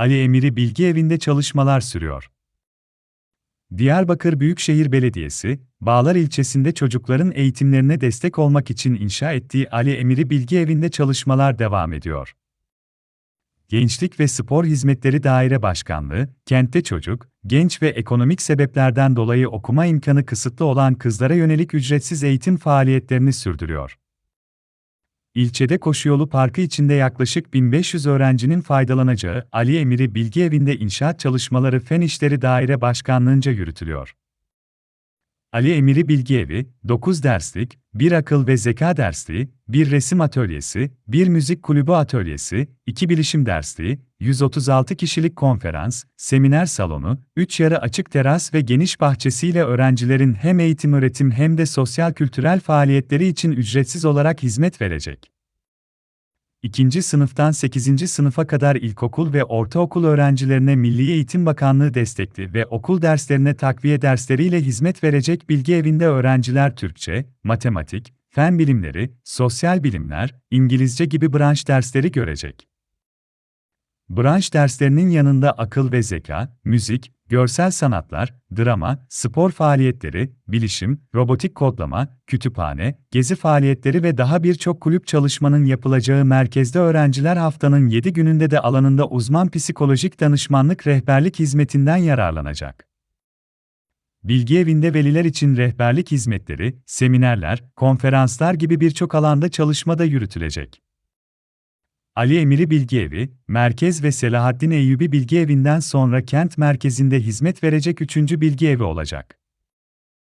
Ali Emiri Bilgi Evi'nde çalışmalar sürüyor. Diyarbakır Büyükşehir Belediyesi, Bağlar ilçesinde çocukların eğitimlerine destek olmak için inşa ettiği Ali Emiri Bilgi Evi'nde çalışmalar devam ediyor. Gençlik ve Spor Hizmetleri Daire Başkanlığı, kentte çocuk, genç ve ekonomik sebeplerden dolayı okuma imkanı kısıtlı olan kızlara yönelik ücretsiz eğitim faaliyetlerini sürdürüyor. İlçede Koşuyolu Parkı içinde yaklaşık 1500 öğrencinin faydalanacağı Ali Emiri Bilgi Evi'nde inşaat çalışmaları Fen İşleri Daire Başkanlığınca yürütülüyor. Ali Emiri Bilgi Evi, 9 derslik, 1 akıl ve zeka dersliği, 1 resim atölyesi, 1 müzik kulübü atölyesi, 2 bilişim dersliği, 136 kişilik konferans, seminer salonu, 3 yarı açık teras ve geniş bahçesiyle öğrencilerin hem eğitim öğretim hem de sosyal kültürel faaliyetleri için ücretsiz olarak hizmet verecek. 2. sınıftan 8. sınıfa kadar ilkokul ve ortaokul öğrencilerine Milli Eğitim Bakanlığı destekli ve okul derslerine takviye dersleriyle hizmet verecek bilgi evinde öğrenciler Türkçe, matematik, fen bilimleri, sosyal bilimler, İngilizce gibi branş dersleri görecek. Branş derslerinin yanında akıl ve zeka, müzik, görsel sanatlar, drama, spor faaliyetleri, bilişim, robotik kodlama, kütüphane, gezi faaliyetleri ve daha birçok kulüp çalışmanın yapılacağı merkezde öğrenciler haftanın 7 gününde de alanında uzman psikolojik danışmanlık rehberlik hizmetinden yararlanacak. Bilgi evinde veliler için rehberlik hizmetleri, seminerler, konferanslar gibi birçok alanda çalışma da yürütülecek. Ali Emiri Bilgi Evi, Merkez ve Selahaddin Eyyubi Bilgi Evi'nden sonra kent merkezinde hizmet verecek üçüncü bilgi evi olacak.